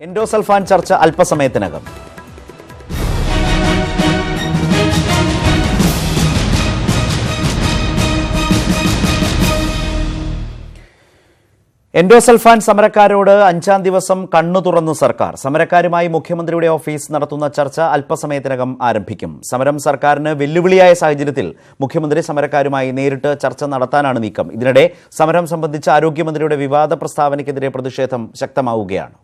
Endosulfan ചർച്ച അല്പസമയത്തിനകം. Endosulfan സമരക്കാരോട് അഞ്ചാം ദിവസം കണ്ണു തുറന്നു സർക്കാർ. സമരക്കാരുമായി മുഖ്യമന്ത്രിയുടെ ഓഫീസ് നടത്തുന്ന ചർച്ച അല്പസമയത്തിനകം ആരംഭിക്കും. സമരം സർക്കാരിന് വെല്ലുവിളിയായ സാഹചര്യത്തിൽ മുഖ്യമന്ത്രി സമരക്കാരുമായി നേരിട്ട് ചർച്ച നടത്താനാണ് നീക്കം. ഇതിനിടെ സമരം സംബന്ധിച്ച് ആരോഗ്യമന്ത്രിയുടെ വിവാദ പ്രസ്താവനയ്ക്കെതിരെ പ്രതിഷേധം ശക്തമാവുകയാണ്.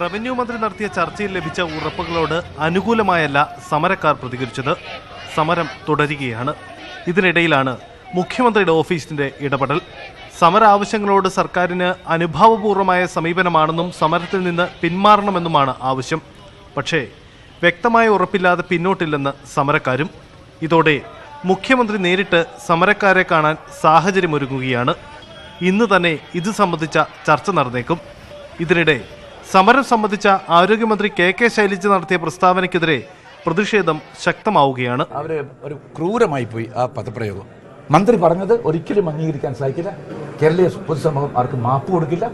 റവന്യൂ മന്ത്രി നടത്തിയ ചർച്ചയിൽ ലഭിച്ച ഉറപ്പുകളോട് അനുകൂലമായല്ല സമരക്കാർ പ്രതികരിച്ചത്. സമരം തുടരുകയാണ്. ഇതിനിടയിലാണ് മുഖ്യമന്ത്രിയുടെ ഓഫീസിന്റെ ഇടപെടൽ. സമര ആവശ്യങ്ങളോട് സർക്കാരിന് അനുഭാവപൂർവമായ സമീപനമാണെന്നും സമരത്തിൽ നിന്ന് പിന്മാറണമെന്നുമാണ് ആവശ്യം. പക്ഷേ വ്യക്തമായ ഉറപ്പില്ലാതെ പിന്നോട്ടില്ലെന്ന് സമരക്കാരും. ഇതോടെ മുഖ്യമന്ത്രി നേരിട്ട് സമരക്കാരെ കാണാൻ സാഹചര്യമൊരുങ്ങുകയാണ്. ഇന്ന് തന്നെ ഇത് സംബന്ധിച്ച ചർച്ച നടന്നേക്കും. ഇതിനിടെ സമരം സംബന്ധിച്ച ആരോഗ്യമന്ത്രി കെ കെ ശൈലജ നടത്തിയ പ്രസ്താവനയ്ക്കെതിരെ പ്രതിഷേധം ശക്തമാവുകയാണ്. അവർ ഒരു ക്രൂരമായി പോയി ആ പദപ്രയോഗം. മന്ത്രി പറഞ്ഞത് ഒരിക്കലും അംഗീകരിക്കാൻ സാധിക്കില്ല. കേരളീയ പൊതുസമൂഹം ആർക്കും മാപ്പ് കൊടുക്കില്ല.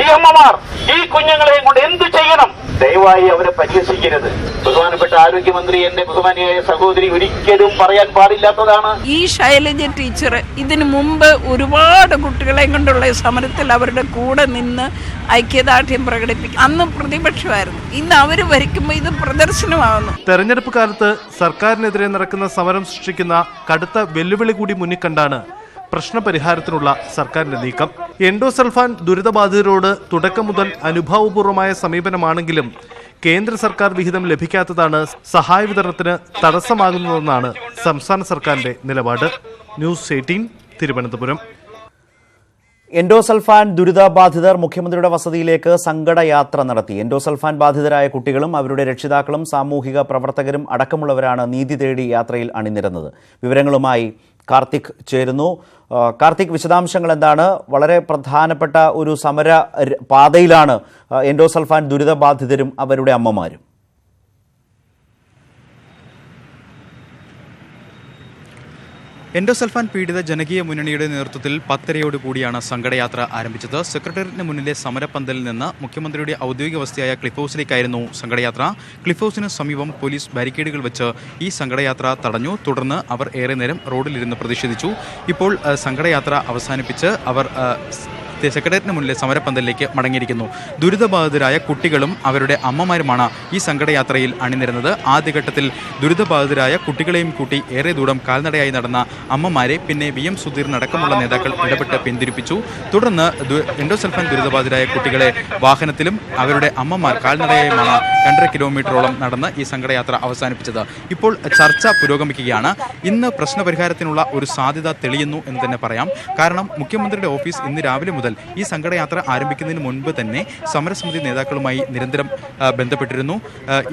ഈ അമ്മമാർ ഈ കുഞ്ഞുങ്ങളെയും കൊണ്ട് എന്തു ചെയ്യണം? ദയവായി അവരെ പരിഹസിക്കരുത്. ബഹുമാനപ്പെട്ട ആരോഗ്യമന്ത്രി എന്റെ ബഹുമാനിയായ സഹോദരി ഒരിക്കലും പറയാൻ പാടില്ലാത്തതാണ്. ഈ ശൈലജ ടീച്ചർ ഇതിനു മുമ്പ് ഒരുപാട് കുട്ടികളെ കൊണ്ടുള്ള സമരത്തിൽ അവരുടെ കൂടെ നിന്ന് ഐക്യദാർഢ്യം പ്രകടിപ്പിക്കും അന്ന് പ്രതിപക്ഷമായിരുന്നു. ഇന്ന് അവർ ഭരിക്കുമ്പോൾ ഇത് പ്രദർശനമാകുന്നു തെരഞ്ഞെടുപ്പ് കാലത്ത് സർക്കാരിനെതിരെ നടക്കുന്ന സമരം സൃഷ്ടിക്കുന്ന കടുത്ത വെല്ലുവിളി കൂടി മുന്നിൽ കണ്ടാണ് പ്രശ്നപരിഹാരത്തിനുള്ള സർക്കാരിന്റെ നീക്കം. എൻഡോസൾഫാൻ ദുരിതബാധിതരോട് തുടക്കം മുതൽ അനുഭാവപൂർവമായ സമീപനമാണെങ്കിലും കേന്ദ്ര സർക്കാർ വിഹിതം ലഭിക്കാത്തതാണ് സഹായ വിതരണത്തിന് തടസ്സമാകുന്നതെന്നാണ് സംസ്ഥാന സർക്കാരിന്റെ നിലപാട്. News eighteen Thiruvananthapuram. എൻഡോസൾഫാൻ ദുരിതബാധിതർ മുഖ്യമന്ത്രിയുടെ വസതിയിലേക്ക് സങ്കടയാത്ര നടത്തി. എൻഡോസൾഫാൻ ബാധിതരായ കുട്ടികളും അവരുടെ രക്ഷിതാക്കളും സാമൂഹിക പ്രവർത്തകരും അടക്കമുള്ളവരാണ് നീതി തേടി യാത്രയിൽ അണിനിരന്നത്. വിവരങ്ങളുമായി കാർത്തിക് ചേരുന്നു. കാർത്തിക് വിശദാംശങ്ങൾ എന്താണ്? വളരെ പ്രധാനപ്പെട്ട ഒരു സമര പാതയിലാണ് എൻഡോസൾഫാൻ ദുരിതബാധിതരും അവരുടെ അമ്മമാരും. എൻഡോസൾഫാൻ പീഡിത ജനകീയ മുന്നണിയുടെ നേതൃത്വത്തിൽ പത്തരയോട് കൂടിയാണ് സങ്കടയാത്ര ആരംഭിച്ചത്. സെക്രട്ടേറിയറ്റിന് മുന്നിലെ സമരപ്പന്തലിൽ നിന്ന് മുഖ്യമന്ത്രിയുടെ ഔദ്യോഗിക വസതിയായ ക്ലിഫ് ഹൗസിലേക്കായിരുന്നു സങ്കടയാത്ര. ക്ലിഫ് ഹൗസിന് സമീപം പോലീസ് ബാരിക്കേഡുകൾ വെച്ച് ഈ സങ്കടയാത്ര തടഞ്ഞു. തുടർന്ന് അവർ ഏറെ നേരം റോഡിലിരുന്ന് പ്രതിഷേധിച്ചു. ഇപ്പോൾ സംഘടയാത്ര അവസാനിപ്പിച്ച് അവർ സ്- സെക്രട്ടേറിയറ്റിന് മുന്നിലെ സമരപ്പന്തലിലേക്ക് മടങ്ങിയിരിക്കുന്നു. ദുരിതബാധിതരായ കുട്ടികളും അവരുടെ അമ്മമാരുമാണ് ഈ സങ്കടയാത്രയിൽ അണിനിരുന്നത്. ആദ്യഘട്ടത്തിൽ ദുരിതബാധിതരായ കുട്ടികളെയും കൂട്ടി ഏറെ ദൂരം കാൽനടയായി നടന്ന അമ്മമാരെ പിന്നെ വി എം സുധീർ അടക്കമുള്ള നേതാക്കൾ ഇടപെട്ട് പിന്തിരിപ്പിച്ചു. തുടർന്ന് എൻഡോസൽഫാൻ ദുരിതബാധിതരായ കുട്ടികളെ വാഹനത്തിലും അവരുടെ അമ്മമാർ കാൽനടയായുമാണ് രണ്ടര കിലോമീറ്ററോളം നടന്ന് ഈ സങ്കടയാത്ര അവസാനിപ്പിച്ചത്. ഇപ്പോൾ ചർച്ച പുരോഗമിക്കുകയാണ്. ഇന്ന് പ്രശ്നപരിഹാരത്തിനുള്ള ഒരു സാധ്യത തെളിയുന്നു എന്ന് തന്നെ പറയാം. കാരണം മുഖ്യമന്ത്രിയുടെ ഓഫീസ് ഇന്ന് രാവിലെ മുതൽ ഈ സങ്കടയാത്ര ആരംഭിക്കുന്നതിന് മുൻപ് തന്നെ സമരസമിതി നേതാക്കളുമായി നിരന്തരം ബന്ധപ്പെട്ടിരുന്നു.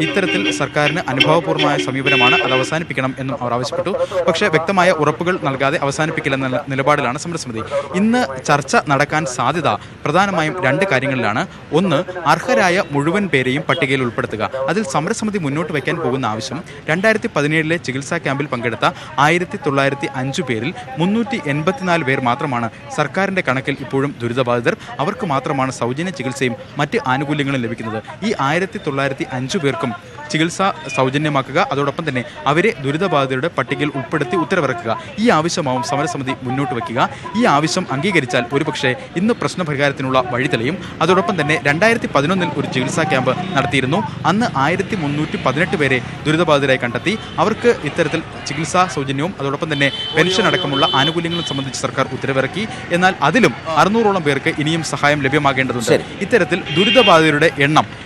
ഇത്തരത്തിൽ സർക്കാരിന് അനുഭവപൂർവമായ സമീപനമാണ് അത് അവസാനിപ്പിക്കണം എന്നും അവർ ആവശ്യപ്പെട്ടു. പക്ഷേ വ്യക്തമായ ഉറപ്പുകൾ നൽകാതെ അവസാനിപ്പിക്കില്ലെന്ന നിലപാടിലാണ് സമരസമിതി. ഇന്ന് ചർച്ച നടക്കാൻ സാധ്യത പ്രധാനമായും രണ്ട് കാര്യങ്ങളിലാണ്. ഒന്ന് അർഹരായ മുഴുവൻ പേരെയും പട്ടികയിൽ ഉൾപ്പെടുത്തുക. അതിൽ സമരസമിതി മുന്നോട്ട് വയ്ക്കാൻ പോകുന്ന ആവശ്യം. രണ്ടായിരത്തി പതിനേഴിലെ ചികിത്സാ ക്യാമ്പിൽ പങ്കെടുത്ത ആയിരത്തി തൊള്ളായിരത്തി അഞ്ചു പേരിൽ മുന്നൂറ്റി എൺപത്തിനാല് പേർ മാത്രമാണ് സർക്കാരിന്റെ കണക്കിൽ ഇപ്പോഴും ദുരിതബാധിതർ അവർക്ക് മാത്രമാണ് സൗജന്യ ചികിത്സയും മറ്റ് ആനുകൂല്യങ്ങളും ലഭിക്കുന്നത്. ഈ ആയിരത്തി തൊള്ളായിരത്തി അഞ്ചു പേർക്കും ചികിത്സ സൗജന്യമാക്കുക. അതോടൊപ്പം തന്നെ അവരെ ദുരിതബാധിതരുടെ പട്ടികയിൽ ഉൾപ്പെടുത്തി ഉത്തരവിറക്കുക. ഈ ആവശ്യമാവും സമരസമിതി മുന്നോട്ട് വയ്ക്കുക. ഈ ആവശ്യം അംഗീകരിച്ചാൽ ഒരുപക്ഷെ ഇന്ന് പ്രശ്നപരിഹാരത്തിനുള്ള വഴി തെളിയും. അതോടൊപ്പം തന്നെ രണ്ടായിരത്തി പതിനൊന്നിൽ ഒരു ചികിത്സാ ക്യാമ്പ് നടത്തിയിരുന്നു. അന്ന് ആയിരത്തി മുന്നൂറ്റി പതിനെട്ട് പേരെ ദുരിതബാധിതരായി കണ്ടെത്തി. അവർക്ക് ഇത്തരത്തിൽ ചികിത്സാ സൗജന്യവും അതോടൊപ്പം തന്നെ പെൻഷൻ അടക്കമുള്ള ആനുകൂല്യങ്ങളും സംബന്ധിച്ച് സർക്കാർ ഉത്തരവിറക്കി. എന്നാൽ അതിലും അറുന്നൂറോളം പേർക്ക് ഇനിയും സഹായം ലഭ്യമാകേണ്ടതുണ്ട്. ഇത്തരത്തിൽ ദുരിതബാധിതരുടെ എണ്ണം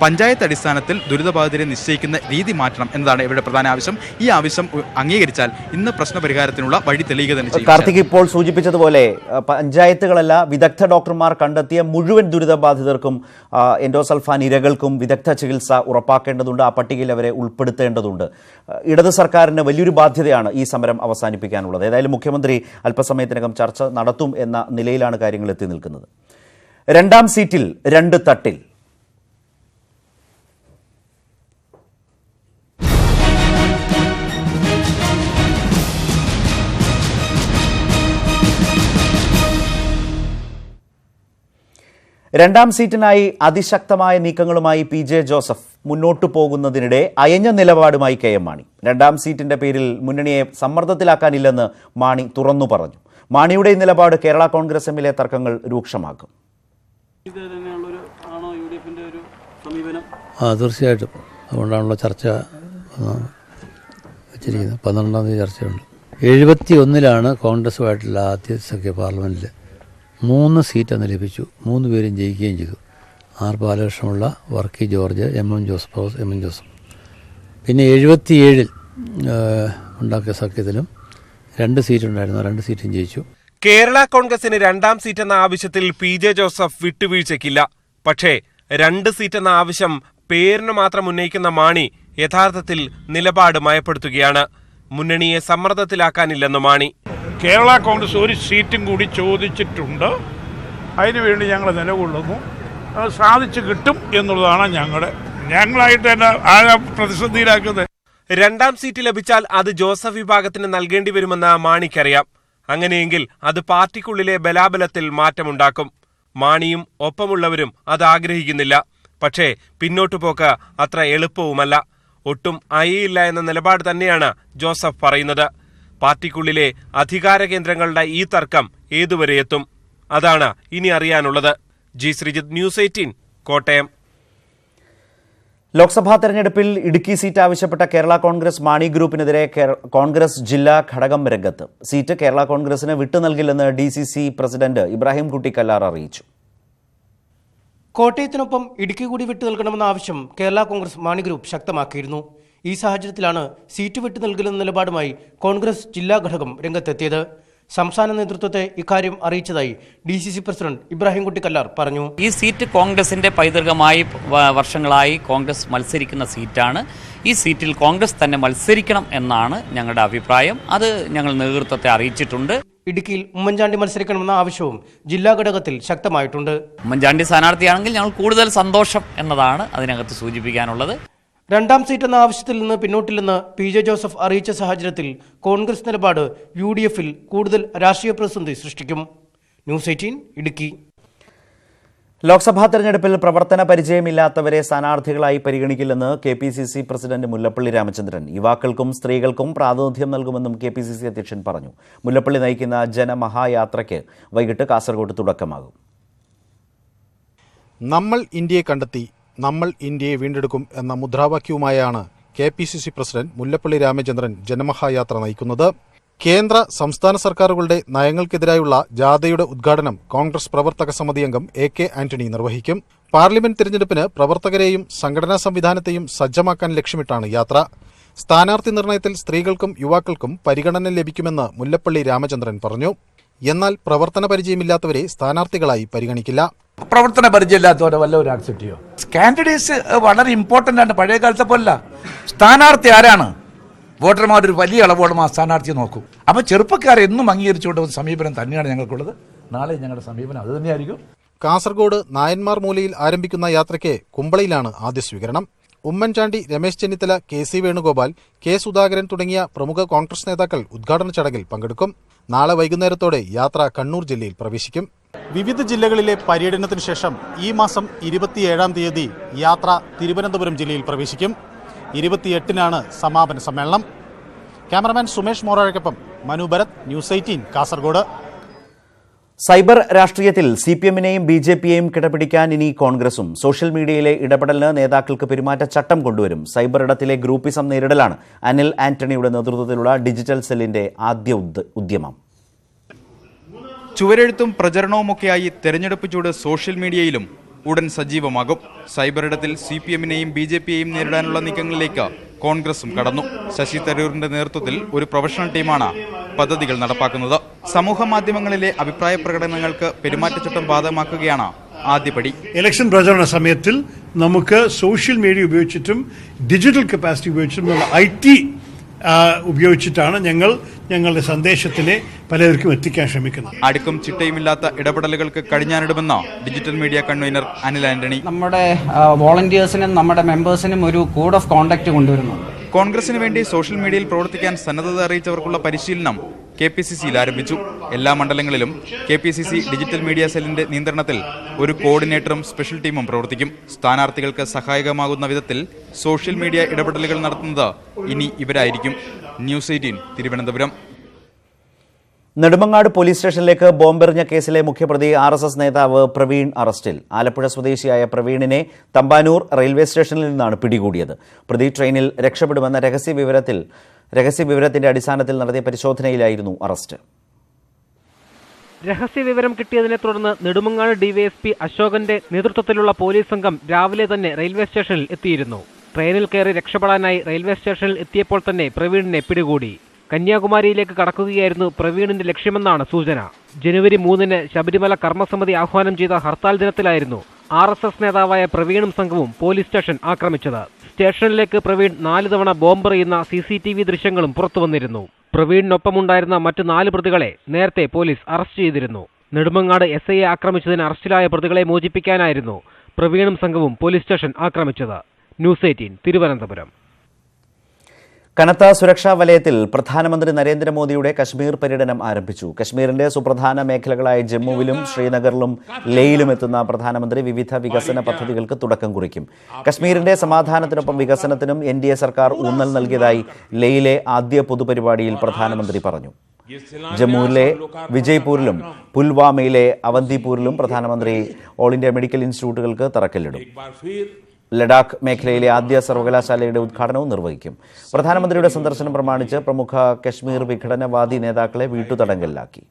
പഞ്ചായത്ത് അടിസ്ഥാനത്തിൽ ദുരിതബാധിതരെ നിശ്ചയിക്കുന്ന രീതി മാറ്റണം എന്നതാണ് ഇവരുടെ പ്രധാന ആവശ്യം. ഈ ആവശ്യം അംഗീകരിച്ചാൽ ഇന്ന് പ്രശ്നപരിഹാരത്തിനുള്ള വഴി തെളിയുക തന്നെ ചെയ്യും കാർത്തിക് ഇപ്പോൾ സൂചിപ്പിച്ചതുപോലെ പഞ്ചായത്തുകളല്ല വിദഗ്ധ ഡോക്ടർമാർ കണ്ടെത്തിയ മുഴുവൻ ദുരിതബാധിതർക്കും എൻഡോസൾഫാൻ ഇരകൾക്കും വിദഗ്ധ ചികിത്സ ഉറപ്പാക്കേണ്ടതുണ്ട് ആ പട്ടികയിൽ അവരെ ഉൾപ്പെടുത്തേണ്ടതുണ്ട്. ഇടതു ഇടത് സർക്കാരിന് വലിയൊരു ബാധ്യതയാണ് ഈ സമരം അവസാനിപ്പിക്കാനുള്ളത്. ഏതായാലും മുഖ്യമന്ത്രി അല്പസമയത്തിനകം ചർച്ച നടത്തും എന്ന നിലയിലാണ് കാര്യങ്ങൾ എത്തി നിൽക്കുന്നത്. രണ്ടാം സീറ്റിൽ രണ്ട് തട്ടിൽ. രണ്ടാം സീറ്റിനായി അതിശക്തമായ നീക്കങ്ങളുമായി പി ജെ ജോസഫ് മുന്നോട്ടു പോകുന്നതിനിടെ അയഞ്ഞ നിലപാടുമായി കെ എം മാണി. രണ്ടാം സീറ്റിന്റെ പേരിൽ മുന്നണിയെ സമ്മർദ്ദത്തിലാക്കാനില്ലെന്ന് മാണി തുറന്നു പറഞ്ഞു. മാണിയുടെ നിലപാട് കേരള കോൺഗ്രസ് എമ്മിലെ തർക്കങ്ങൾ രൂക്ഷമാക്കും. തീർച്ചയായിട്ടും. അതുകൊണ്ടാണല്ലോ ചർച്ച വെച്ചിരിക്കുന്നത്. പന്ത്രണ്ടാം തീയതി ചർച്ചയുണ്ട്. എഴുപത്തി ഒന്നിലാണ് കോൺഗ്രസുമായിട്ടുള്ള ആദ്യ സഖ്യ പാർലമെന്റിൽ മൂന്ന് സീറ്റ് അന്ന് ലഭിച്ചു. മൂന്ന് പേരും ജയിക്കുകയും ചെയ്തു. R ബാലകൃഷ്ണമുള്ള Varkey George M M Joseph M M Joseph പിന്നെ എഴുപത്തിയേഴിൽ ഉണ്ടാക്കിയ സഖ്യത്തിലും രണ്ട് സീറ്റ് ഉണ്ടായിരുന്നു. രണ്ട് സീറ്റും ജയിച്ചു. കേരള കോൺഗ്രസിന് രണ്ടാം സീറ്റ് എന്ന ആവശ്യത്തിൽ പി ജെ ജോസഫ് വിട്ടുവീഴ്ചയ്ക്കില്ല. പക്ഷേ രണ്ട് സീറ്റ് എന്ന ആവശ്യം പേരിന് മാത്രം ഉന്നയിക്കുന്ന മാണി യഥാർത്ഥത്തിൽ നിലപാട് മയപ്പെടുത്തുകയാണ്. മുന്നണിയെ സമ്മർദ്ദത്തിലാക്കാനില്ലെന്ന് മാണി. കേരള കോൺഗ്രസ് ഒരു സീറ്റും കൂടി ചോദിച്ചിട്ടുണ്ട്. അതിനുവേണ്ടി ഞങ്ങൾ നിലകൊള്ളുന്നു. അത് സാധിച്ചു കിട്ടും എന്നുള്ളതാണ് ഞങ്ങളുടെ ഞങ്ങളായിട്ട് തന്നെ ആ പ്രതിസന്ധിയിലാക്കുന്നത്? രണ്ടാം സീറ്റ് ലഭിച്ചാൽ അത് ജോസഫ് വിഭാഗത്തിന് നൽകേണ്ടി വരുമെന്ന് മാണിക്കറിയാം. അങ്ങനെയെങ്കിൽ അത് പാർട്ടിക്കുള്ളിലെ ബലാബലത്തിൽ മാറ്റമുണ്ടാക്കും. മാണിയും ഒപ്പമുള്ളവരും അത് ആഗ്രഹിക്കുന്നില്ല. പക്ഷേ പിന്നോട്ടു പോക്ക് അത്ര എളുപ്പവുമല്ല. ഒട്ടും അയയില്ല എന്ന നിലപാട് തന്നെയാണ് ജോസഫ് പറയുന്നത്. പാർട്ടിക്കുള്ളിലെ അധികാര കേന്ദ്രങ്ങളുടെ ഈ തർക്കം ഏതുവരെ എത്തും? അതാണ് ഇനി അറിയാനുള്ളത്. G Sreejith news eighteen Kottayam. Lok Sabha തെരഞ്ഞെടുപ്പിൽ ഇടുക്കി സീറ്റ് ആവശ്യപ്പെട്ട കേരള കോൺഗ്രസ് മാണി ഗ്രൂപ്പിനെതിരെ കോൺഗ്രസ് ജില്ലാ ഘടകം രംഗത്ത്. സീറ്റ് കേരള കോൺഗ്രസിന് വിട്ടു നൽകില്ലെന്ന് D C C president Ibrahim Kutty Kallar അറിയിച്ചു. കോട്ടയത്തിനൊപ്പം ഇടുക്കി കൂടി വിട്ടു നൽകണമെന്ന ആവശ്യം കേരള കോൺഗ്രസ് മാണി ഗ്രൂപ്പ് ശക്തമാക്കിയിരുന്നു. ഈ സാഹചര്യത്തിലാണ് സീറ്റ് വിട്ടു നൽകില്ലെന്ന നിലപാടുമായി കോൺഗ്രസ് ജില്ലാ ഘടകം രംഗത്തെത്തിയത്. സംസ്ഥാന നേതൃത്വത്തെ ഇക്കാര്യം അറിയിച്ചതായി D C C president Ibrahimkutty Kallar പറഞ്ഞു. ഈ സീറ്റ് കോൺഗ്രസിന്റെ പൈതൃകമായി വർഷങ്ങളായി കോൺഗ്രസ് മത്സരിക്കുന്ന സീറ്റാണ്. ഈ സീറ്റിൽ കോൺഗ്രസ് തന്നെ മത്സരിക്കണം എന്നാണ് ഞങ്ങളുടെ അഭിപ്രായം. അത് ഞങ്ങൾ നേതൃത്വത്തെ അറിയിച്ചിട്ടുണ്ട്. ഇടുക്കിയിൽ ഉമ്മൻചാണ്ടി മത്സരിക്കണമെന്ന ആവശ്യവും ജില്ലാ ഘടകത്തിൽ ശക്തമായിട്ടുണ്ട്. ഉമ്മൻചാണ്ടി സ്ഥാനാർത്ഥിയാണെങ്കിൽ ഞങ്ങൾ കൂടുതൽ സന്തോഷം എന്നതാണ് അതിനകത്ത് സൂചിപ്പിക്കാനുള്ളത്. രണ്ടാം സീറ്റ് എന്ന ആവശ്യത്തിൽ നിന്ന് പിന്നോട്ടില്ലെന്ന് പി ജെ ജോസഫ് അറിയിച്ച സാഹചര്യത്തിൽ കോൺഗ്രസ് നിലപാട് യു ഡി എഫിൽ കൂടുതൽ രാഷ്ട്രീയ പ്രതിസന്ധി സൃഷ്ടിക്കും. News eighteen Idukki. ലോക്സഭാ തെരഞ്ഞെടുപ്പിൽ പ്രവർത്തന പരിചയമില്ലാത്തവരെ സ്ഥാനാർത്ഥികളായി പരിഗണിക്കില്ലെന്ന് K P C C president Mullappally Ramachandran. യുവാക്കൾക്കും സ്ത്രീകൾക്കും പ്രാതിനിധ്യം നൽകുമെന്നും കെ പി സി സി അധ്യക്ഷൻ പറഞ്ഞു. മുല്ലപ്പള്ളി നയിക്കുന്ന ജനമഹായാത്രയ്ക്ക് വൈകിട്ട് കാസർഗോഡ് തുടക്കമാകും. നമ്മൾ ഇന്ത്യയെ കണ്ടെത്തി നമ്മൾ ഇന്ത്യയെ വീണ്ടെടുക്കും എന്ന മുദ്രാവാക്യവുമായാണ് K P C C president Mullappally Ramachandran Janamahayatra നയിക്കുന്നത്. കേന്ദ്ര സംസ്ഥാന സർക്കാരുകളുടെ നയങ്ങൾക്കെതിരായുള്ള ജാഥയുടെ ഉദ്ഘാടനം കോൺഗ്രസ് പ്രവർത്തക സമിതി അംഗം എ കെ ആന്റണി നിർവഹിക്കും. പാർലമെന്റ് തിരഞ്ഞെടുപ്പിന് പ്രവർത്തകരെയും സംഘടനാ സംവിധാനത്തെയും സജ്ജമാക്കാൻ ലക്ഷ്യമിട്ടാണ് യാത്ര. സ്ഥാനാർത്ഥി നിർണയത്തിൽ സ്ത്രീകൾക്കും യുവാക്കൾക്കും പരിഗണന ലഭിക്കുമെന്ന് മുല്ലപ്പള്ളി രാമചന്ദ്രൻ പറഞ്ഞു. എന്നാൽ പ്രവർത്തന പരിചയമില്ലാത്തവരെ സ്ഥാനാർത്ഥികളായി പരിഗണിക്കില്ല. പ്രവർത്തന പരിചയമില്ലാത്തവരെ വല്ലവരും ആക്സെപ്റ്റ് ചെയ്യോ? കാൻഡിഡേറ്റ്സ് വളരെ ഇമ്പോർട്ടന്റ് ആണ്. പഴയ കാലത്തെ പോലല്ല. സ്ഥാനാർത്ഥി ആരാണ്? വോട്ടർമാർ ഒരു വലിയ അളവോളം ആ സ്ഥാനാർത്ഥിയെ നോക്കും. അപ്പൊ ചെറുപ്പക്കാരെ എന്നും അംഗീകരിച്ചുകൊണ്ട് സമീപനം തന്നെയാണ് ഞങ്ങൾക്കുള്ളത്. നാളെ ഞങ്ങളുടെ സമീപനം അത് തന്നെയായിരിക്കും. കാസർഗോഡ് നായന്മാർ മൂലയിൽ ആരംഭിക്കുന്ന യാത്രയ്ക്ക് കുമ്പളയിലാണ് ആദ്യ സ്വീകരണം. Oommen Chandy Ramesh Chennithala K C Venugopal K Sudhakaran തുടങ്ങിയ പ്രമുഖ കോൺഗ്രസ് നേതാക്കൾ ഉദ്ഘാടന ചടങ്ങിൽ പങ്കെടുക്കും. നാളെ വൈകുന്നേരത്തോടെ യാത്ര കണ്ണൂർ ജില്ലയിൽ പ്രവേശിക്കും. വിവിധ ജില്ലകളിലെ പര്യടനത്തിന് ശേഷം ഈ മാസം ഇരുപത്തിയേഴാം തീയതി യാത്ര തിരുവനന്തപുരം ജില്ലയിൽ പ്രവേശിക്കും. ഇരുപത്തിയെട്ടിനാണ് സമാപന സമ്മേളനം. Cameraman Sumesh മോറാഴക്കൊപ്പം Manu Bharat news eighteen Kasaragod. Cyber രാഷ്ട്രീയത്തിൽ സി പി എമ്മിനെയും ബി ജെ പിയെയും കിടപിടിക്കാൻ ഇനി കോൺഗ്രസും. സോഷ്യൽ മീഡിയയിലെ ഇടപെടലിന് നേതാക്കൾക്ക് പെരുമാറ്റച്ചട്ടം കൊണ്ടുവരും. സൈബർ ഇടത്തിലെ ഗ്രൂപ്പിസം നേരിടലാണ്. അനിൽ ആന്റണിയുടെ നേതൃത്വത്തിലുള്ള ഡിജിറ്റൽ സെല്ലിന്റെ ആദ്യ ഉദ്യമം. ചുവരെഴുത്തും പ്രചരണവുമൊക്കെയായി തെരഞ്ഞെടുപ്പ് ചൂട് സോഷ്യൽ മീഡിയയിലും ഉടൻ സജീവമാകും. സൈബർ ഇടത്തിൽ സി പി എമ്മിനെയും ബി ജെ പിയെയും നേരിടാനുള്ള നീക്കങ്ങളിലേക്ക് കോൺഗ്രസും കടന്നു. ശശി തരൂരിന്റെ നേതൃത്വത്തിൽ ഒരു പ്രൊഫഷണൽ ടീമാണ് പദ്ധതികൾ നടപ്പാക്കുന്നത്. സമൂഹ മാധ്യമങ്ങളിലെ അഭിപ്രായ പ്രകടനങ്ങൾക്ക് പെരുമാറ്റച്ചട്ടം ബാധകമാക്കുകയാണ് ആദ്യപടി. ഇലക്ഷൻ പ്രചരണ സമയത്തിൽ നമുക്ക് സോഷ്യൽ മീഡിയ ഉപയോഗിച്ചിട്ടും ഡിജിറ്റൽ കപ്പാസിറ്റി ഉപയോഗിച്ചിട്ടും ഐ ടി ഉപയോഗിച്ചിട്ടാണ് ഞങ്ങൾ ഞങ്ങളുടെ സന്ദേശത്തിനെ പലർക്കും എത്തിക്കാൻ ശ്രമിക്കുന്നത്. അടുക്കും ചിട്ടയുമില്ലാത്ത ഇടപെടലുകൾക്ക് കഴിഞ്ഞാനിടുമെന്ന digital media convener Anil Antony. നമ്മുടെ വോളണ്ടിയേഴ്സിനും നമ്മുടെ മെമ്പേഴ്സിനും ഒരു കോഡ് ഓഫ് കോണ്ടാക്ട് കൊണ്ടുവരുന്നു കോൺഗ്രസിന് വേണ്ടി സോഷ്യൽ മീഡിയയിൽ പ്രവർത്തിക്കാൻ സന്നദ്ധത അറിയിച്ചവർക്കുള്ള പരിശീലനം കെ പി സി സിയിൽ ആരംഭിച്ചു. എല്ലാ മണ്ഡലങ്ങളിലും K P C C digital media സെല്ലിന്റെ നിയന്ത്രണത്തിൽ ഒരു കോർഡിനേറ്ററും സ്പെഷ്യൽ ടീമും പ്രവർത്തിക്കും. സ്ഥാനാർത്ഥികൾക്ക് സഹായകമാകുന്ന വിധത്തിൽ സോഷ്യൽ മീഡിയ ഇടപെടലുകൾ നടത്തുന്നത് ഇനി ഇവരായിരിക്കും. News eighteen Thiruvananthapuram. Nedumangad police സ്റ്റേഷനിലേക്ക് ബോംബെറിഞ്ഞ കേസിലെ മുഖ്യപ്രതി ആർ എസ് എസ് നേതാവ് പ്രവീൺ അറസ്റ്റിൽ. ആലപ്പുഴ സ്വദേശിയായ പ്രവീണിനെ തമ്പാനൂർ റെയിൽവേ സ്റ്റേഷനിൽ നിന്നാണ് പിടികൂടിയത്. പ്രതി ട്രെയിനിൽ രക്ഷപ്പെടുമെന്ന രഹസ്യ വിവരത്തിൽ രഹസ്യ വിവരത്തിന്റെ അടിസ്ഥാനത്തിൽ നടത്തിയ പരിശോധനയിലായിരുന്നു അറസ്റ്റ്. രഹസ്യവിവരം കിട്ടിയതിനെ തുടർന്ന് നെടുമങ്ങാട് ഡിവൈഎസ്പി അശോകന്റെ നേതൃത്വത്തിലുള്ള പോലീസ് സംഘം രാവിലെ തന്നെ റെയിൽവേ സ്റ്റേഷനിൽ എത്തിയിരുന്നു. ട്രെയിനിൽ കയറി രക്ഷപ്പെടാനായി റെയിൽവേ സ്റ്റേഷനിൽ എത്തിയപ്പോൾ തന്നെ പ്രവീണിനെ പിടികൂടി. കന്യാകുമാരിയിലേക്ക് കടക്കുകയായിരുന്നു പ്രവീണിന്റെ ലക്ഷ്യമെന്നാണ് സൂചന. ജനുവരി മൂന്നിന് ശബരിമല കർമ്മസമിതി ആഹ്വാനം ചെയ്ത ഹർത്താൽ ദിനത്തിലായിരുന്നു ആർ എസ് എസ് നേതാവായ പ്രവീണും സംഘവും പോലീസ് സ്റ്റേഷൻ ആക്രമിച്ചത്. സ്റ്റേഷനിലേക്ക് പ്രവീൺ നാല് തവണ ബോംബെറിയുന്ന സി സി ടി വി ദൃശ്യങ്ങളും പുറത്തുവന്നിരുന്നു പ്രവീണിനൊപ്പമുണ്ടായിരുന്ന മറ്റു നാല് പ്രതികളെ നേരത്തെ പോലീസ് അറസ്റ്റ് ചെയ്തിരുന്നു. നെടുമങ്ങാട് എസ് ഐയെ ആക്രമിച്ചതിന് അറസ്റ്റിലായ പ്രതികളെ മോചിപ്പിക്കാനായിരുന്നു പ്രവീണും സംഘവും പോലീസ് സ്റ്റേഷൻ ആക്രമിച്ചത്. News eighteen Thiruvananthapuram. കനത്ത സുരക്ഷാ വലയത്തിൽ പ്രധാനമന്ത്രി നരേന്ദ്രമോദിയുടെ കശ്മീർ പര്യടനം ആരംഭിച്ചു. കശ്മീരിന്റെ സുപ്രധാന മേഖലകളായ ജമ്മുവിലും ശ്രീനഗറിലും ലേയിലും എത്തുന്ന പ്രധാനമന്ത്രി വിവിധ വികസന പദ്ധതികൾക്ക് തുടക്കം കുറിക്കും. കശ്മീരിന്റെ സമാധാനത്തിനൊപ്പം വികസനത്തിനും എൻ ഡി എ സർക്കാർ ഊന്നൽ നൽകിയതായി ലേയിലെ ആദ്യ പൊതുപരിപാടിയിൽ പ്രധാനമന്ത്രി പറഞ്ഞു. ജമ്മുവിലെ വിജയ്പൂരിലും പുൽവാമയിലെ അവന്തിപൂരിലും പ്രധാനമന്ത്രി ഓൾ ഇന്ത്യ മെഡിക്കൽ ഇൻസ്റ്റിറ്റ്യൂട്ടുകൾക്ക് തറക്കല്ലിടും. ലഡാക്ക് മേഖലയിലെ ആദ്യ സർവകലാശാലയുടെ ഉദ്ഘാടനവും നിർവഹിക്കും. പ്രധാനമന്ത്രിയുടെ സന്ദർശനം പ്രമാണിച്ച് പ്രമുഖ കശ്മീർ വിഘടനവാദി നേതാക്കളെ വീട്ടുതടങ്കലിലാക്കി.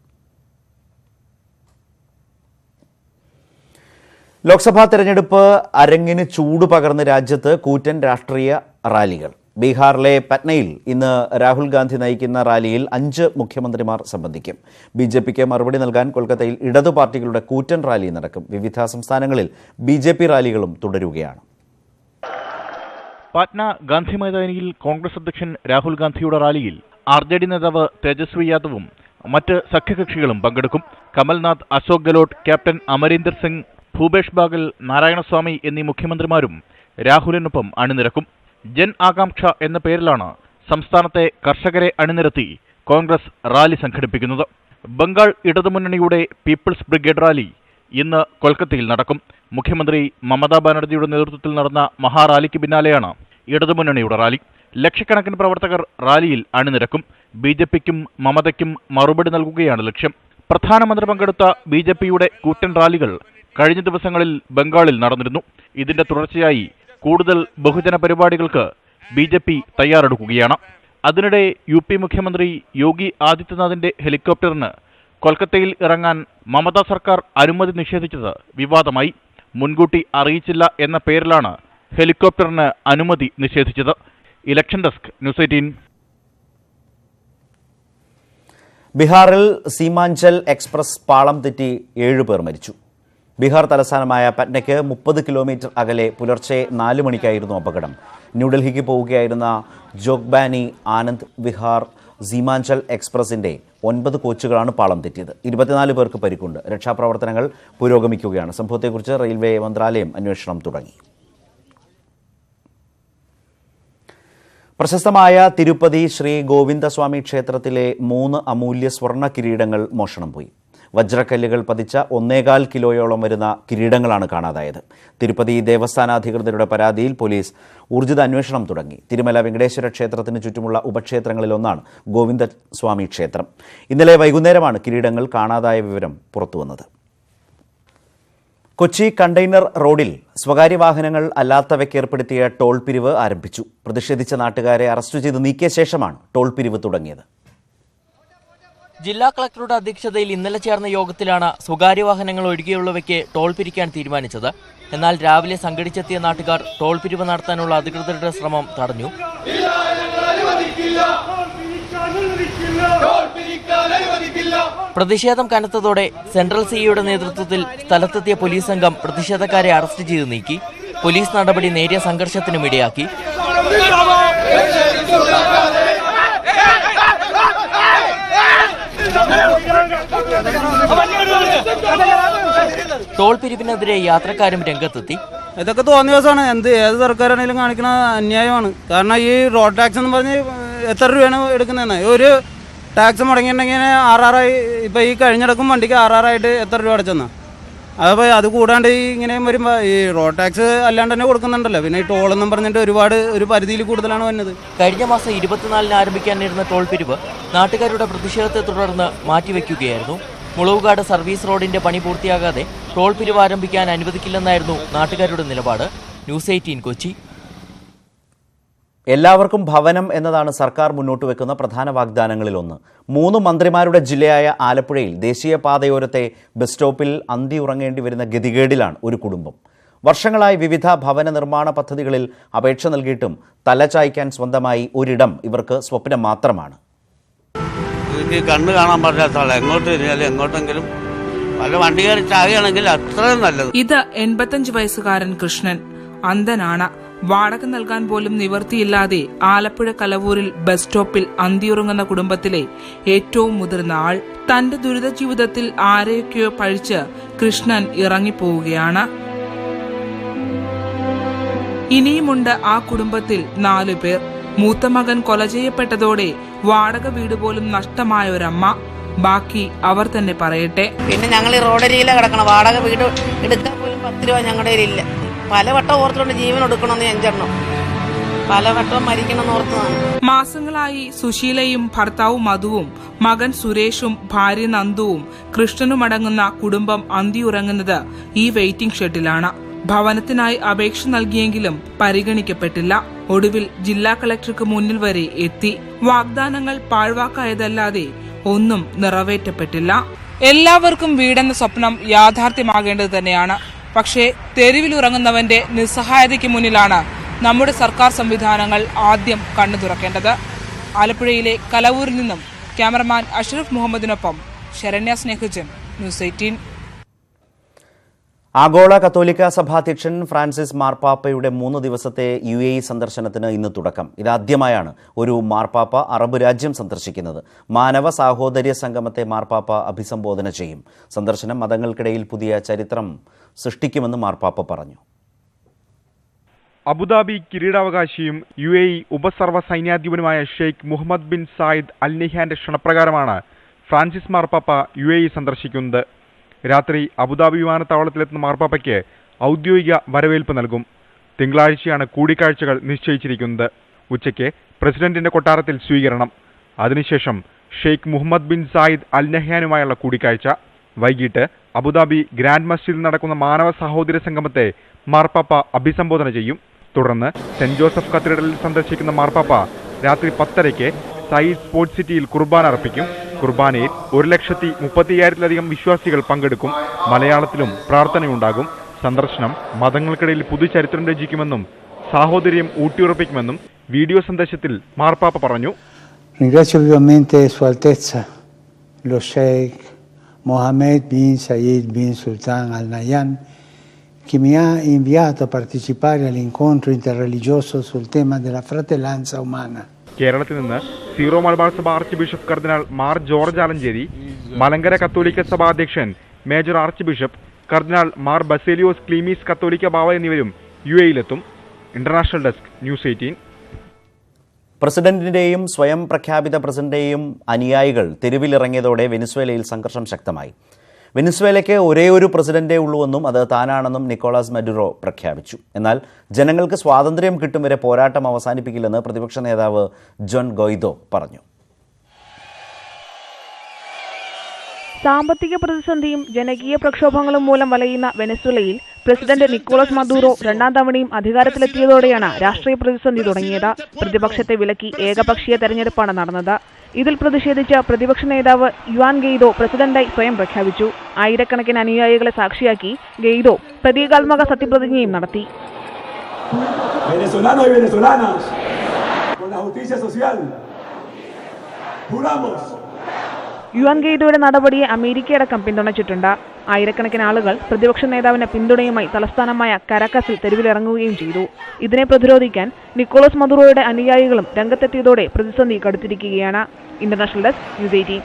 ലോക്സഭാ തെരഞ്ഞെടുപ്പ് അരങ്ങിന് ചൂട് പകർന്ന് രാജ്യത്ത് കൂറ്റൻ രാഷ്ട്രീയ റാലികൾ. ബീഹാറിലെ പറ്റ്നയിൽ ഇന്ന് രാഹുൽ ഗാന്ധി നയിക്കുന്ന റാലിയിൽ അഞ്ച് മുഖ്യമന്ത്രിമാർ സംബന്ധിക്കും. ബി ജെ പിക്ക് മറുപടി നൽകാൻ കൊൽക്കത്തയിൽ ഇടതു പാർട്ടികളുടെ കൂറ്റൻ റാലി നടക്കും. വിവിധ സംസ്ഥാനങ്ങളിൽ ബി റാലികളും തുടരുകയാണ്. പാറ്റ്ന ഗാന്ധി മൈതാനിയിൽ കോൺഗ്രസ് അധ്യക്ഷൻ രാഹുൽ ഗാന്ധിയുടെ റാലിയിൽ ആർ ജെ ഡി നേതാവ് തേജസ്വി യാദവും മറ്റ് സഖ്യകക്ഷികളും പങ്കെടുക്കും. കമൽനാഥ് അശോക് ഗെലോട്ട് ക്യാപ്റ്റൻ അമരീന്ദർ സിംഗ് ഭൂപേഷ് ബാഗൽ നാരായണസ്വാമി എന്നീ മുഖ്യമന്ത്രിമാരും രാഹുലിനൊപ്പം അണിനിരക്കും. ജൻ ആകാംക്ഷ എന്ന പേരിലാണ് സംസ്ഥാനത്തെ കർഷകരെ അണിനിരത്തി കോൺഗ്രസ് റാലി സംഘടിപ്പിക്കുന്നത്. ബംഗാൾ ഇടതുമുന്നണിയുടെ പീപ്പിൾസ് ബ്രിഗേഡ് റാലി ഇന്ന് കൊൽക്കത്തയിൽ നടക്കും. മുഖ്യമന്ത്രി മമതാ ബാനർജിയുടെ നേതൃത്വത്തിൽ നടന്ന മഹാറാലിക്ക് പിന്നാലെയാണ് ഇടതുമുന്നണിയുടെ റാലി. ലക്ഷക്കണക്കിന് പ്രവർത്തകർ റാലിയിൽ അണിനിരക്കും. ബി ജെ പിക്കും മമതയ്ക്കും മറുപടി നൽകുകയാണ് ലക്ഷ്യം. പ്രധാനമന്ത്രി പങ്കെടുത്ത ബി ജെ പിയുടെ കൂറ്റൻ റാലികൾ കഴിഞ്ഞ ദിവസങ്ങളിൽ ബംഗാളിൽ നടന്നിരുന്നു. ഇതിന്റെ തുടർച്ചയായി കൂടുതൽ ബഹുജന പരിപാടികൾക്ക് ബി ജെ പി തയ്യാറെടുക്കുകയാണ്. അതിനിടെ യു പി മുഖ്യമന്ത്രി യോഗി ആദിത്യനാഥിന്റെ ഹെലികോപ്റ്ററിന് കൊൽക്കത്തയിൽ ഇറങ്ങാൻ മമതാ സർക്കാർ അനുമതി നിഷേധിച്ചത് വിവാദമായി. മുൻകൂട്ടി അറിയിച്ചില്ല എന്ന പേരിലാണ് ഹെലികോപ്റ്ററിന് അനുമതി നിഷേധിച്ചത്. Election desk news eighteen. ബീഹാറിൽ സീമാഞ്ചൽ എക്സ്പ്രസ് പാളം തെറ്റി ഏഴുപേർ മരിച്ചു. ബീഹാർ തലസ്ഥാനമായ പറ്റ്നയ്ക്ക് മുപ്പത് കിലോമീറ്റർ അകലെ പുലർച്ചെ നാല് മണിക്കായിരുന്നു അപകടം. ന്യൂഡൽഹിക്ക് പോവുകയായിരുന്ന ജോഗ്ബാനി ആനന്ദ് വിഹാർ സീമാഞ്ചൽ എക്സ്പ്രസിന്റെ ഒൻപത് കോച്ചുകളാണ് പാളം തെറ്റിയത്. ഇരുപത്തിനാല് പേർക്ക് പരിക്കുണ്ട്. രക്ഷാപ്രവർത്തനങ്ങൾ പുരോഗമിക്കുകയാണ്. സംഭവത്തെക്കുറിച്ച് റെയിൽവേ മന്ത്രാലയം അന്വേഷണം തുടങ്ങി. പ്രശസ്തമായ തിരുപ്പതി ശ്രീ ഗോവിന്ദസ്വാമി ക്ഷേത്രത്തിലെ മൂന്ന് അമൂല്യ സ്വർണ കിരീടങ്ങൾ മോഷണം പോയി. വജ്രക്കല്ലുകൾ പതിച്ച ഒന്നേകാൽ കിലോയോളം വരുന്ന കിരീടങ്ങളാണ് കാണാതായത്. തിരുപ്പതി ദേവസ്ഥാനാധികൃതരുടെ പരാതിയിൽ പോലീസ് ഊർജിത അന്വേഷണം തുടങ്ങി. തിരുമല വെങ്കടേശ്വര ക്ഷേത്രത്തിന് ചുറ്റുമുള്ള ഉപക്ഷേത്രങ്ങളിലൊന്നാണ് ഗോവിന്ദസ്വാമി ക്ഷേത്രം. ഇന്നലെ വൈകുന്നേരമാണ് കിരീടങ്ങൾ കാണാതായ വിവരം പുറത്തുവന്നത്. കൊച്ചി കണ്ടെയ്നർ റോഡിൽ സ്വകാര്യ വാഹനങ്ങൾ അല്ലാത്തവയ്ക്ക് ഏർപ്പെടുത്തിയ ടോൾ പിരിവ് ആരംഭിച്ചു. പ്രതിഷേധിച്ച നാട്ടുകാരെ അറസ്റ്റ് ചെയ്ത് നീക്കിയ ശേഷമാണ് ടോൾ പിരിവ് തുടങ്ങിയത്. ജില്ലാ കളക്ടറുടെ അധ്യക്ഷതയിൽ ഇന്നലെ ചേർന്ന യോഗത്തിലാണ് സ്വകാര്യ വാഹനങ്ങൾ ഒഴികെയുള്ളവയ്ക്ക് ടോൾ പിരിക്കാൻ തീരുമാനിച്ചത്. എന്നാൽ രാവിലെ സംഘടിച്ചെത്തിയ നാട്ടുകാർ ടോൾ പിരിവ് നടത്താനുള്ള അധികൃതരുടെ ശ്രമം തടഞ്ഞു. പ്രതിഷേധം കനത്തതോടെ സെൻട്രൽ സിഇയുടെ നേതൃത്വത്തിൽ സ്ഥലത്തെത്തിയ പോലീസ് സംഘം പ്രതിഷേധക്കാരെ അറസ്റ്റ് ചെയ്ത് നീക്കി. പോലീസ് നടപടി നേരിയ സംഘർഷത്തിനും ഇടയാക്കി. ടോൾ പിരിവിനെതിരെ യാത്രക്കാരും രംഗത്തെത്തി. ഇതൊക്കെ തോന്നിയ ദിവസമാണ്. എന്ത് ഏത് സർക്കാരാണെങ്കിലും കാണിക്കുന്ന അന്യായമാണ്. കാരണം ഈ റോഡ് ടാക്സ് എന്ന് പറഞ്ഞ് എത്ര രൂപയാണ് എടുക്കുന്നതെന്ന്. ഒരു ടാക്സ് മുടങ്ങിയിട്ടുണ്ടെങ്കിൽ ആറാറായി ഇപ്പൊ ഈ കഴിഞ്ഞിടക്കും വണ്ടിക്ക് ആറാറായിട്ട് എത്ര രൂപ അടച്ചെന്നാ? അതപ്പോൾ അത് കൂടാണ്ട് ഈ ഇങ്ങനെ വരുമ്പോൾ ഈ റോഡ് ടാക്സ് അല്ലാണ്ട് തന്നെ കൊടുക്കുന്നുണ്ടല്ലോ. പിന്നെ ഈ ടോൾ എന്നും പറഞ്ഞിട്ട് ഒരുപാട് ഒരു പരിധിയിൽ കൂടുതലാണ് വന്നത്. കഴിഞ്ഞ മാസം ഇരുപത്തിനാലിന് ആരംഭിക്കാനിരുന്ന ടോൾ പിരിവ് നാട്ടുകാരുടെ പ്രതിഷേധത്തെ തുടർന്ന് മാറ്റിവെക്കുകയായിരുന്നു. മുളവുകാട് സർവീസ് റോഡിന്റെ പണി പൂർത്തിയാകാതെ ടോൾ പിരിവ് ആരംഭിക്കാൻ അനുവദിക്കില്ലെന്നായിരുന്നു നാട്ടുകാരുടെ നിലപാട്. News eighteen Kochi. എല്ലാവർക്കും ഭവനം എന്നതാണ് സർക്കാർ മുന്നോട്ട് വെക്കുന്ന പ്രധാന വാഗ്ദാനങ്ങളിലൊന്ന്. മൂന്ന് മന്ത്രിമാരുടെ ജില്ലയായ ആലപ്പുഴയിൽ ദേശീയപാതയോരത്തെ ബസ് സ്റ്റോപ്പിൽ അന്തി ഉറങ്ങേണ്ടി വരുന്ന ഗതികേടിലാണ് ഒരു കുടുംബം. വർഷങ്ങളായി വിവിധ ഭവന നിർമ്മാണ പദ്ധതികളിൽ അപേക്ഷ നൽകിയിട്ടും തലചായ്ക്കാൻ സ്വന്തമായി ഒരിടം ഇവർക്ക് സ്വപ്നം മാത്രമാണ്. എനിക്ക് കണ്ണ് കാണാൻ പറ്റാത്ത ആളാണ് എങ്ങോട്ട് തിരിഞ്ഞാലും എങ്ങോട്ടെങ്കിലും വല്ല വണ്ടി കയറി ചാകുകയാണെങ്കിൽ അത്രയും നല്ലത്. ഇത് എൺപത്തഞ്ച് വയസ്സുകാരൻ കൃഷ്ണൻ അന്ധനാണ്. വാടക നൽകാൻ പോലും നിവർത്തിയില്ലാതെ ആലപ്പുഴ കലവൂരിൽ ബസ് സ്റ്റോപ്പിൽ അന്തിയുറങ്ങുന്ന കുടുംബത്തിലെ ഏറ്റവും മുതിർന്ന ആൾ തന്റെ ദുരിത ജീവിതത്തിൽ ആരെയൊക്കെയോ പഴിച്ച് കൃഷ്ണൻ ഇറങ്ങിപ്പോവുകയാണ്. ഇനിയുമുണ്ട് ആ കുടുംബത്തിൽ നാലു പേർ. മൂത്ത മകൻ കൊല ചെയ്യപ്പെട്ടതോടെ വാടക വീട് പോലും നഷ്ടമായ ഒരമ്മ. ബാക്കി അവർ തന്നെ പറയട്ടെ. പിന്നെ ഞങ്ങൾ ഈ റോഡരിയിലെ കിടക്കണം. വാടക വീട് എടുക്കാൻ പോലും പത്ത് രൂപ ഞങ്ങളുടെ കയ്യിലില്ല. പലവട്ടം ഓർത്തുകൊണ്ട് ജീവൻ എടുക്കണമെന്ന് അഞ്ചെണ്ണം പലവട്ടം മരിക്കണമെന്ന് ഓർത്തതാണ്. മാസങ്ങളായി സുശീലയും ഭർത്താവ് മധുവും മകൻ സുരേഷും ഭാര്യ നന്ദുവും കൃഷ്ണനുമടങ്ങുന്ന കുടുംബം അന്തിയുറങ്ങുന്നത് ഈ വെയിറ്റിംഗ് ഷെഡിലാണ്. ഭവനത്തിനായി അപേക്ഷ നൽകിയെങ്കിലും പരിഗണിക്കപ്പെട്ടില്ല. ഒടുവിൽ ജില്ലാ കളക്ടർക്ക് മുന്നിൽ വരെ എത്തി. വാഗ്ദാനങ്ങൾ പാഴ്വാക്കായതല്ലാതെ ഒന്നും നിറവേറ്റപ്പെട്ടില്ല. എല്ലാവർക്കും വീടെന്ന സ്വപ്നം യാഥാർത്ഥ്യമാകേണ്ടത് തന്നെയാണ്. പക്ഷേ തെരുവിലുറങ്ങുന്നവന്റെ നിസ്സഹായതയ്ക്ക് മുന്നിലാണ് നമ്മുടെ സർക്കാർ സംവിധാനങ്ങൾ ആദ്യം കണ്ണു തുറക്കേണ്ടത്. ആലപ്പുഴയിലെ കലവൂരിൽ നിന്നും ക്യാമറമാൻ അഷ്റഫ് മുഹമ്മദിനൊപ്പം ശരണ്യ സ്നേഹജൻ ന്യൂസ് എയ്റ്റീൻ. ആഗോള കത്തോലിക്ക സഭാധ്യക്ഷൻ ഫ്രാൻസിസ് മാർപ്പാപ്പയുടെ മൂന്ന് ദിവസത്തെ യു എ ഇ സന്ദർശനത്തിന് ഇന്ന് തുടക്കം. ഇതാദ്യമായാണ് ഒരു മാർപ്പാപ്പ അറബ് രാജ്യം സന്ദർശിക്കുന്നത്. മാനവ സാഹോദര്യ സംഗമത്തെ മാർപ്പാപ്പ അഭിസംബോധന ചെയ്യും. സന്ദർശനം മതങ്ങൾക്കിടയിൽ പുതിയ ചരിത്രം സൃഷ്ടിക്കുമെന്ന് മാർപ്പാപ്പ പറഞ്ഞു. അബുദാബി കിരീടാവകാശിയും യു എ ഇ ഉപസർവ സൈന്യാധിപനുമായ Sheikh Mohammed bin Zayed Al നിഹാന്റെ ക്ഷണപ്രകാരമാണ് ഫ്രാൻസിസ് മാർപ്പാപ്പ യു എ ഇ സന്ദർശിക്കുന്നത്. രാത്രി അബുദാബി വിമാനത്താവളത്തിലെത്തുന്ന മാർപ്പാപ്പയ്ക്ക് ഔദ്യോഗിക വരവേൽപ്പ് നൽകും. തിങ്കളാഴ്ചയാണ് കൂടിക്കാഴ്ചകൾ നിശ്ചയിച്ചിരിക്കുന്നത്. ഉച്ചയ്ക്ക് പ്രസിഡന്റിന്റെ കൊട്ടാരത്തിൽ സ്വീകരണം. അതിനുശേഷം Sheikh Mohammed bin Zayed Al നഹ്യാനുമായുള്ള കൂടിക്കാഴ്ച. വൈകിട്ട് അബുദാബി ഗ്രാൻഡ് മസ്ജിദിൽ നടക്കുന്ന മാനവ സഹോദര സംഗമത്തെ മാർപ്പാപ്പ അഭിസംബോധന ചെയ്യും. തുടർന്ന് സെന്റ് ജോസഫ് കത്തീഡ്രലിൽ സന്ദർശിക്കുന്ന മാർപ്പാപ്പ രാത്രി പത്തരയ്ക്ക് സയ്യിദ് സ്പോർട്സ് സിറ്റിയിൽ കുർബാന അർപ്പിക്കും. കുർബാനയിൽ ഒരു ലക്ഷത്തി മുപ്പത്തിയ്യായിരത്തിലധികം വിശ്വാസികൾ പങ്കെടുക്കും. മലയാളത്തിലും പ്രാർത്ഥനയുണ്ടാകും. സന്ദർശനം മതങ്ങൾക്കിടയിൽ പുതുചരിത്രം രചിക്കുമെന്നും സാഹോദര്യം ഊട്ടിയുറപ്പിക്കുമെന്നും വീഡിയോ സന്ദേശത്തിൽ മാർപ്പാപ്പ പറഞ്ഞു. Mohammed bin Said bin Sultan Al Nayan, che mi ha inviato a partecipare all'incontro interreligioso sul tema della fratellanza umana. കേരളത്തിൽ നിന്ന് സീറോ മലബാർ സഭ archbishop cardinal Mar George Alencherry Malankara കത്തോലിക്ക സഭാ അധ്യക്ഷൻ major archbishop cardinal Mar Baselios Cleemis കത്തോലിക്ക ബാവ എന്നിവരും U എയിലെത്തും ഇന്റർനാഷണൽ ഡെസ്ക് ന്യൂസ് എയ്റ്റീൻ. പ്രസിഡന്റിന്റെയും സ്വയം പ്രഖ്യാപിത പ്രസിഡന്റിന്റെയും അനുയായികൾ തെരുവിലിറങ്ങിയതോടെ വെനിസ്വേലയിൽ സംഘർഷം ശക്തമായി. വെനിസ്വേലയ്ക്ക് ഒരേ ഒരു പ്രസിഡന്റേ ഉള്ളൂവെന്നും അത് താനാണെന്നും നിക്കോളാസ് മഡുറോ പ്രഖ്യാപിച്ചു. എന്നാൽ ജനങ്ങൾക്ക് സ്വാതന്ത്ര്യം കിട്ടും വരെ പോരാട്ടം അവസാനിപ്പിക്കില്ലെന്ന് പ്രതിപക്ഷ നേതാവ് ജോൺ ഗൊയ്ദോ പറഞ്ഞു. സാമ്പത്തിക പ്രതിസന്ധിയും ജനകീയ പ്രക്ഷോഭങ്ങളും മൂലം വലയുന്ന വെനസ്വലയിൽ പ്രസിഡന്റ് നിക്കോളസ് മദൂറോ രണ്ടാം തവണയും അധികാരത്തിലെത്തിയതോടെയാണ് രാഷ്ട്രീയ പ്രതിസന്ധി തുടങ്ങിയത്. പ്രതിപക്ഷത്തെ വിലക്കി ഏകപക്ഷീയ തെരഞ്ഞെടുപ്പാണ് നടന്നത്. ഇതിൽ പ്രതിഷേധിച്ച് പ്രതിപക്ഷ നേതാവ് യുവാൻ ഗെയ്ദോ പ്രസിഡന്റായി സ്വയം പ്രഖ്യാപിച്ചു. ആയിരക്കണക്കിന് അനുയായികളെ സാക്ഷിയാക്കി ഗെയ്ദോ പ്രതീകാത്മക സത്യപ്രതിജ്ഞയും നടത്തി. Venezolanos y venezolanas, con la justicia social, juramos. Juan ഗെയ്ഡോയുടെ നടപടിയെ അമേരിക്കയടക്കം പിന്തുണച്ചിട്ടുണ്ട്. ആയിരക്കണക്കിന് ആളുകൾ പ്രതിപക്ഷ നേതാവിന് പിന്തുണയുമായി തലസ്ഥാനമായ കരാക്കസിൽ തെരുവിലിറങ്ങുകയും ചെയ്തു. ഇതിനെ പ്രതിരോധിക്കാൻ നിക്കോളസ് മദുറോയുടെ അനുയായികളും രംഗത്തെത്തിയതോടെ പ്രതിസന്ധി കടുത്തിരിക്കുകയാണ്. International desk news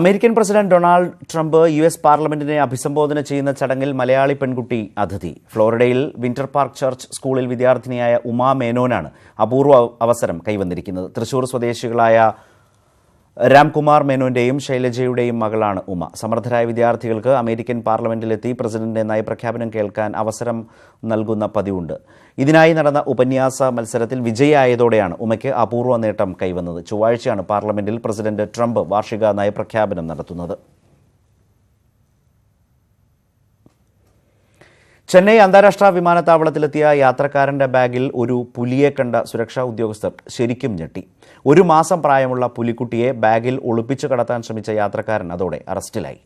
American president Donald Trump U S പാർലമെന്റിനെ അഭിസംബോധന ചെയ്യുന്ന ചടങ്ങിൽ മലയാളി പെൺകുട്ടി അതിഥി. ഫ്ലോറിഡയിൽ വിന്റർ പാർക്ക് ചർച്ച് സ്കൂളിൽ വിദ്യാർത്ഥിനിയായ ഉമാ മേനോനാണ് അപൂർവ അവസരം കൈവന്നിരിക്കുന്നത്. തൃശൂർ സ്വദേശികളായ രാംകുമാർ മേനോന്റെയും ശൈലജയുടെയും മകളാണ് ഉമ. സമർത്ഥരായ വിദ്യാർത്ഥികൾക്ക് അമേരിക്കൻ പാർലമെന്റിലെത്തി പ്രസിഡന്റിന്റെ നയപ്രഖ്യാപനം കേൾക്കാൻ അവസരം നൽകുന്ന പതിവുണ്ട്. ഇതിനായി നടന്ന ഉപന്യാസ മത്സരത്തിൽ വിജയിയായതോടെയാണ് ഉമയ്ക്ക് അപൂർവ നേട്ടം കൈവന്നത്. ചൊവ്വാഴ്ചയാണ് പാർലമെന്റിൽ പ്രസിഡന്റ് ട്രംപ് വാർഷിക നയപ്രഖ്യാപനം നടത്തുന്നത്. ചെന്നൈ അന്താരാഷ്ട്ര വിമാനത്താവളത്തിലെത്തിയ യാത്രക്കാരന്റെ ബാഗിൽ ഒരു പുലിയെ കണ്ട സുരക്ഷാ ഉദ്യോഗസ്ഥർ ശരിക്കും ഞെട്ടി. ഒരു മാസം പ്രായമുള്ള പുലിക്കുട്ടിയെ ബാഗിൽ ഒളിപ്പിച്ചു കടത്താൻ ശ്രമിച്ച യാത്രക്കാരൻ അതോടെ അറസ്റ്റിലായി.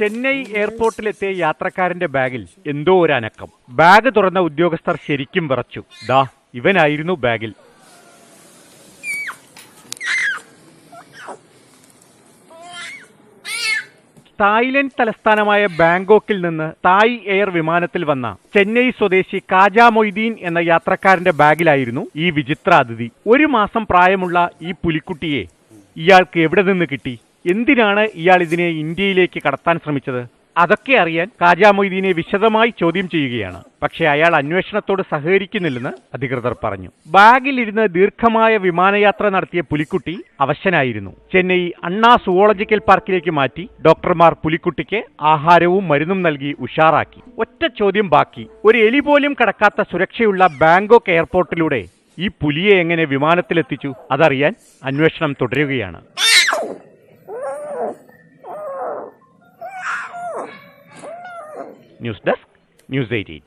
ചെന്നൈ എയർപോർട്ടിലെത്തിയ യാത്രക്കാരന്റെ ബാഗിൽ എന്തോ ഒരു അനക്കം ബാഗ് തുറന്ന ഉദ്യോഗസ്ഥർ ശരിക്കും വിറച്ചു. ദാ ഇവനായിരുന്നു ബാഗിൽ. തായ്ലൻഡ് തലസ്ഥാനമായ ബാങ്കോക്കിൽ നിന്ന് തായ് എയർ വിമാനത്തിൽ വന്ന ചെന്നൈ സ്വദേശി കാജ മൊയ്തീൻ എന്ന യാത്രക്കാരന്റെ ബാഗിലായിരുന്നു ഈ വിചിത്ര അതിഥി. ഒരു മാസം പ്രായമുള്ള ഈ പുലിക്കുട്ടിയെ ഇയാൾക്ക് എവിടെ നിന്ന് കിട്ടി? എന്തിനാണ് ഇയാൾ ഇതിനെ ഇന്ത്യയിലേക്ക് കടത്താൻ ശ്രമിച്ചത്? അതൊക്കെ അറിയാൻ കാജാ മൊയ്തീനെ വിശദമായി ചോദ്യം ചെയ്യുകയാണ്. പക്ഷേ അയാൾ അന്വേഷണത്തോട് സഹകരിക്കുന്നില്ലെന്ന് അധികൃതർ പറഞ്ഞു. ബാഗിലിരുന്ന് ദീർഘമായ വിമാനയാത്ര നടത്തിയ പുലിക്കുട്ടി അവശനായിരുന്നു. ചെന്നൈ അണ്ണാ സുവോളജിക്കൽ പാർക്കിലേക്ക് മാറ്റി ഡോക്ടർമാർ പുലിക്കുട്ടിക്ക് ആഹാരവും മരുന്നും നൽകി ഉഷാറാക്കി. ഒറ്റ ചോദ്യം ബാക്കി. ഒരു എലി പോലും കടക്കാത്ത സുരക്ഷയുള്ള ബാങ്കോക്ക് എയർപോർട്ടിലൂടെ ഈ പുലിയെ എങ്ങനെ വിമാനത്തിലെത്തിച്ചു? അതറിയാൻ അന്വേഷണം തുടരുകയാണ്. News desk news eighteen